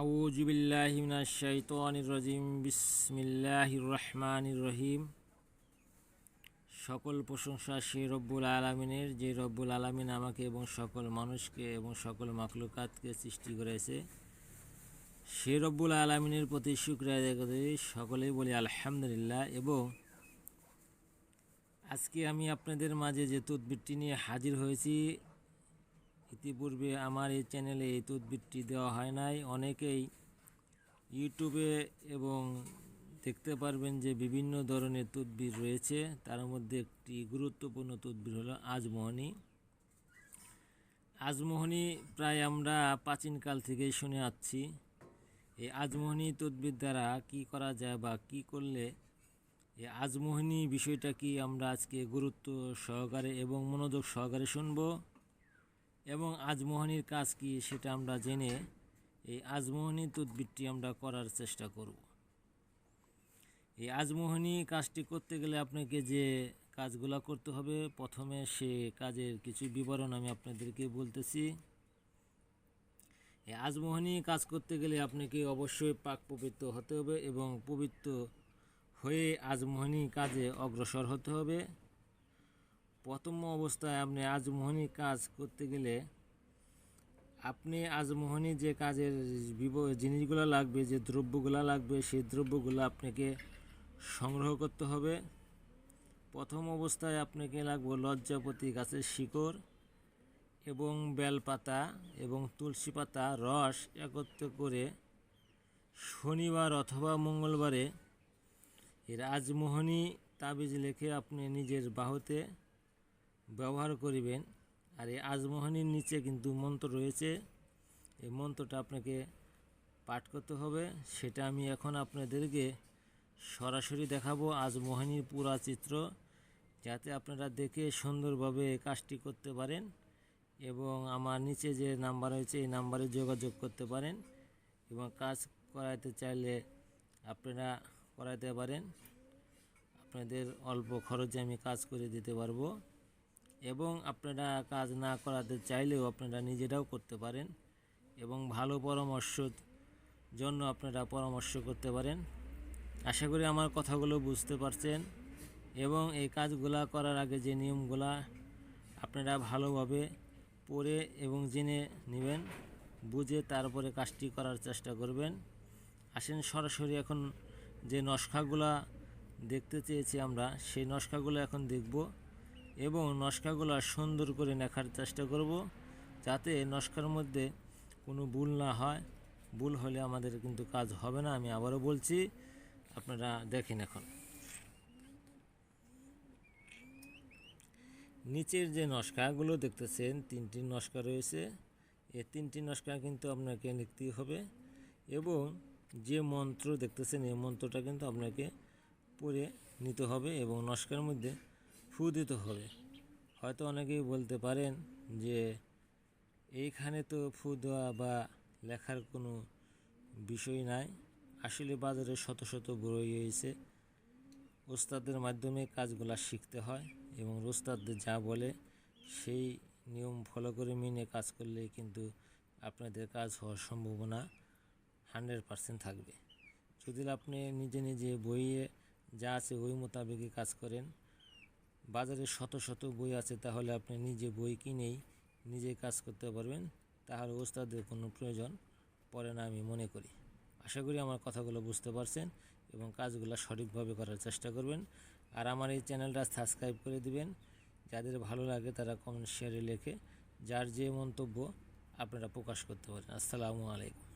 আউযু বিল্লাহি মিনাশ শাইতানির রাজিম। বিসমিল্লাহির রহমানির রহিম। সকল প্রশংসা সে রব্বুল আলামিনের, যে রব্বুল আলামিন আমাকে এবং সকল মানুষকে এবং সকল মাকলুকাতকে সৃষ্টি করেছে। সে রব্বুল আলামিনের প্রতি শুক্রিয়া করে সকলেই বলি আলহামদুলিল্লাহ। এবং আজকে আমি আপনাদের মাঝে যে তদবিরটি নিয়ে হাজির হয়েছি ইতিপূর্বে আমার এই চ্যানেলে এই তদবিরটি দেওয়া হয় নাই। অনেকেই ইউটিউবে এবং দেখতে পারবেন যে বিভিন্ন ধরনের তদবির রয়েছে। তার মধ্যে একটি গুরুত্বপূর্ণ তদবির হলো আজমোহনী। আজমোহনী প্রায় আমরা প্রাচীনকাল থেকেই শুনে আসছি। এই আজমোহনী তদবির দ্বারা কি করা যায় বা কি করলে এই আজমোহনী বিষয়টা কি আমরা আজকে গুরুত্ব সহকারে এবং মনোযোগ সহকারে শুনব? এবং আজমোহনীর কাজ কি সেটা আমরা জেনে এই আজমোহনী তদবিরটি আমরা করার চেষ্টা করব। এই আজমোহনী কাজটি করতে গেলে আপনাকে যে কাজগুলো করতে হবে, প্রথমে সে কাজের কিছু বিবরণ আমি আপনাদেরকে বলতেছি। এই আজমোহনী কাজ করতে গেলে আপনাকে অবশ্যই পাক পবিত্র হতে হবে এবং পবিত্র হয়ে আজমোহনী কাজে অগ্রসর হতে হবে। প্রথম অবস্থায় আপনি আজমোহনী কাজ করতে গেলে আপনি আজমোহনী যে কাজের জিনিসগুলো লাগবে, যে দ্রব্যগুলো লাগবে, সেই দ্রব্যগুলো আপনাকে সংগ্রহ করতে হবে। প্রথম অবস্থায় আপনাকে লাগবে লজ্জাপতি গাছের শিকড় এবং বেলপাতা এবং তুলসী পাতা, রস একত্র করে শনিবার অথবা মঙ্গলবারে এর আজমোহনী তাবিজ লেখে আপনি নিজের বাহুতে ব্যবহার করিবেন। আর এই আজমোহনীর নিচে কিন্তু মন্ত্র রয়েছে। এই মন্ত্রটা আপনাকে পাঠ করতে হবে। সেটা আমি এখন আপনাদেরকে সরাসরি দেখাবো আজমোহনীর পুরা চিত্র, যাতে আপনারা দেখে সুন্দরভাবে কাজটি করতে পারেন এবং আমার নিচে যে নাম্বার রয়েছে, এই নাম্বারে যোগাযোগ করতে পারেন এবং কাজ করাইতে চাইলে আপনারা করাইতে পারেন। আপনাদের অল্প খরচে আমি কাজ করে দিতে পারব। এবং আপনারা কাজ না করাতে চাইলেও আপনারা নিজেরাও করতে পারেন এবং ভালো পরামর্শ জন্য আপনারা পরামর্শ করতে পারেন। আশা করি আমার কথাগুলো বুঝতে পারছেন এবং এই কাজগুলা করার আগে যে নিয়মগুলা আপনারা ভালোভাবে পড়ে এবং জেনে নেবেন, বুঝে তারপরে কাজটি করার চেষ্টা করবেন। আসেন সরাসরি এখন যে নস্কাগুলা দেখতে চেয়েছি আমরা, সেই নস্কাগুলো এখন দেখব। এবং নস্কাগুলো সুন্দর করে লেখার চেষ্টা করব যাতে নস্কার মধ্যে কোনো ভুল না হয়। ভুল হলে আমাদের কিন্তু কাজ হবে না, আমি আবারও বলছি, আপনারা দেখেন এখন। নিচের যে নস্কাগুলো দেখতেছেন, তিনটি নস্কা রয়েছে। এই তিনটি নস্কা কিন্তু আপনাকে লিখতেই হবে এবং যে মন্ত্র দেখতেছেন, এই মন্ত্রটা কিন্তু আপনাকে পড়ে নিতে হবে এবং নস্কার মধ্যে ফু দিতে হবে। হয়তো অনেকেই বলতে পারেন যে এইখানে তো ফু দেওয়া বা লেখার কোনো বিষয় নাই। আসলে বাজারে শত শত বই হয়েছে ওস্তাদের মাধ্যমে কাজগুলা শিখতে হয় এবং ওস্তাদদের যা বলে সেই নিয়ম ফলো করে মেনে কাজ করলে কিন্তু আপনাদের কাজ হওয়ার সম্ভাবনা হান্ড্রেড পারসেন্ট থাকবে। যদি আপনি নিজে নিজে বইয়ে যা আছে ওই মোতাবেকই কাজ করেন বাজারে শত শত বই আছে, তাহলে আপনি নিজে বই কিনেই নিজে কাজ করতে পারবেন। তাহলে ওস্তাদের কোনো প্রয়োজন পড়ে না আমি মনে করি। আশা করি আমার কথাগুলো বুঝতে পারছেন এবং কাজগুলো সঠিকভাবে করার চেষ্টা করবেন। আর আমার এই চ্যানেলটা সাবস্ক্রাইব করে দিবেন। যাদের ভালো লাগে তারা কমেন্ট শেয়ারে লেখে, যার যে মন্তব্য আপনারা প্রকাশ করতে পারেন। আসসালামু আলাইকুম।